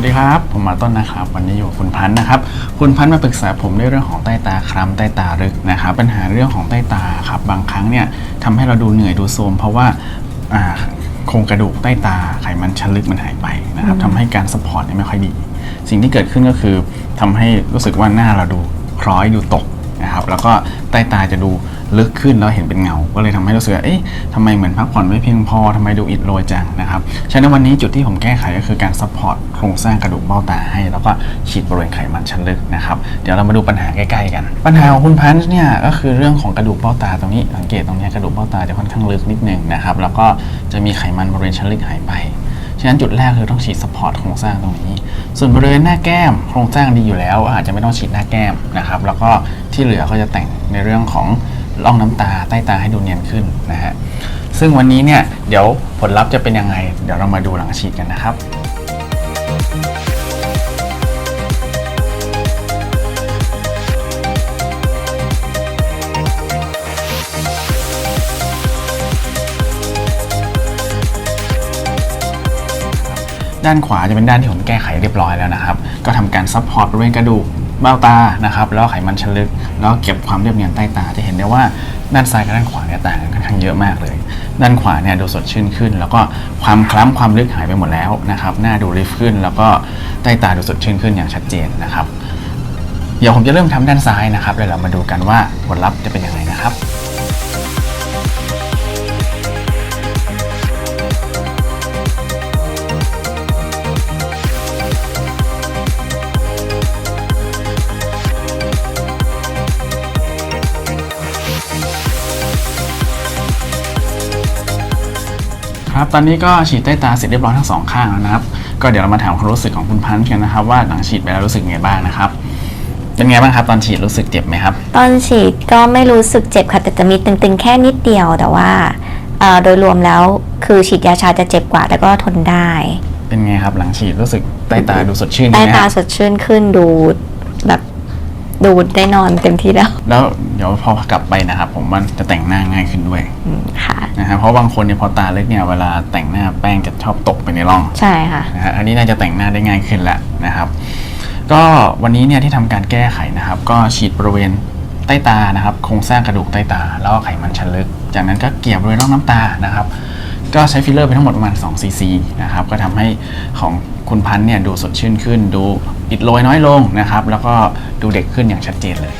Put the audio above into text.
วัสดีครับ ผมหมาต้นนะครับ วันนี้อยู่กับคุณพันธ์นะครับ คุณพันธ์มาปรึกษาผมในเรื่องของใต้ตาคล้ำใต้ตาลึกนะครับ ปัญหาเรื่องของใต้ตาครับบางครั้งเนี่ยทำให้เราดูเหนื่อยดูโทรมเพราะว่าอ่าโครงกระดูกใต้ตาไขมันชั้นลึกมันหายไปนะครับทำให้การสปอร์ตเนี่ยไม่ค่อยดี สิ่งที่เกิดขึ้นก็คือทำให้รู้สึกว่าหน้าเราดูคล้อยดูตก นะครับแล้วก็ใต้ตาจะดูลึกขึ้นแล้วเห็นเป็นเงา ก็เลยทำให้รู้สึกว่าเอ๊ะทำไมเหมือนพักผ่อนไม่เพียงพอทำไมดูอิดโรยจังนะครับฉะนั้นวันนี้จุดที่ผมแก้ไขก็คือการซัพพอร์ตโครงสร้างกระดูกเบ้าตาให้ แล้วก็ฉีดบริเวณไขมันชั้นลึกนะครับเดี๋ยวเรามาดูปัญหาใกล้ๆกัน ปัญหาของคุณพันธ์เนี่ยก็คือเรื่องของกระดูกเบ้าตาตรงนี้สังเกตตรงนี้กระดูกเบ้าตาจะค่อนข้างลึกนิดนึงนะครับแล้วก็จะมีไขมันบริเวณชั้นลึกหายไป ฉะนั้นจุดแรกคือต้องฉีดสปอร์ตโครงสร้างตรงนี้ ส่วนบริเวณหน้าแก้มโครงสร้างดีอยู่แล้ว อาจจะไม่ต้องฉีดหน้าแก้มนะครับ แล้วก็ที่เหลือก็จะแต่งในเรื่องของร่องน้ำตาใต้ตาให้ดูเนียนขึ้นนะฮะ ซึ่งวันนี้เนี่ยเดี๋ยวผลลัพธ์จะเป็นยังไง เดี๋ยวเรามาดูหลังฉีดกันนะครับ ด้านขวาจะเป็นด้านที่ผมแก้ไขเรียบร้อยแล้วนะครับ ก็ทำการซัพพอร์ตบริเวณกระดูกเบ้าตานะครับแล้วไขมันชั้นลึก แล้วเก็บความเรียบเนียนใต้ตา จะเห็นได้ว่าด้านซ้ายกับด้านขวาเนี่ยต่างกันค่อนข้างเยอะมากเลย ด้านขวาเนี่ยดูสดชื่นขึ้น แล้วก็ความคล้ำความลึกหายไปหมดแล้วนะครับ หน้าดูริฟขึ้น แล้วก็ใต้ตาดูสดชื่นขึ้นอย่างชัดเจนนะครับ เดี๋ยวผมจะเริ่มทำด้านซ้ายนะครับเดี๋ยวเรามาดูกันว่าผลลัพธ์จะเป็นยังไงนะครับ ครับ ตอนนี้ก็ฉีดใต้ตาเสร็จเรียบร้อยทั้งสองข้างแล้วนะครับ ก็เดี๋ยวเรามาถามความรู้สึกของคุณพันธ์กันนะครับ ว่าหลังฉีดไปแล้วรู้สึกไงบ้างนะครับ เป็นไงบ้างครับ ตอนฉีดรู้สึกเจ็บไหมครับ ตอนฉีดก็ไม่รู้สึกเจ็บค่ะแต่จะมีตึงๆแค่นิดเดียวแต่ว่าเอ่อโดยรวมแล้วคือฉีดยาชาจะเจ็บกว่าแต่ก็ทนได้ เป็นไงครับ หลังฉีดรู้สึกใต้ตาดูสดชื่นใต้ไหมคตารับสดชื่นขึ้นดูแบบดูได้นอนเต็มที่แล้ว แล้วเดี๋ยวพอกลับไปนะครับ ผมว่าจะแต่งหน้าง่ายขึ้นด้วยอืมค่ะ นะฮะเพราะบางคนเนี่ยพอตาเล็กเนี่ยเวลาแต่งหน้าแป้งจะชอบตกไปในร่องใช่ค่ะนะฮะอันนี้น่าจะแต่งหน้าได้ง่ายขึ้นแล้วนะครับ ก็วันนี้เนี่ยที่ทำการแก้ไขนะครับ ก็ฉีดบริเวณใต้ตานะครับ โครงสร้างกระดูกใต้ตา แล้วก็ไขมันชั้นลึก จากนั้นก็เกี่ยวบริเวณร่องน้ำตานะครับ ก็ใช้ฟิลเลอร์ไปทั้งหมดประมาณ2ซีซีนะครับก็ทำให้ของคุณพันธ์เนี่ยดูสดชื่นขึ้น ดูอิดโรยน้อยลงนะครับแล้วก็ดูเด็กขึ้นอย่างชัดเจนเลย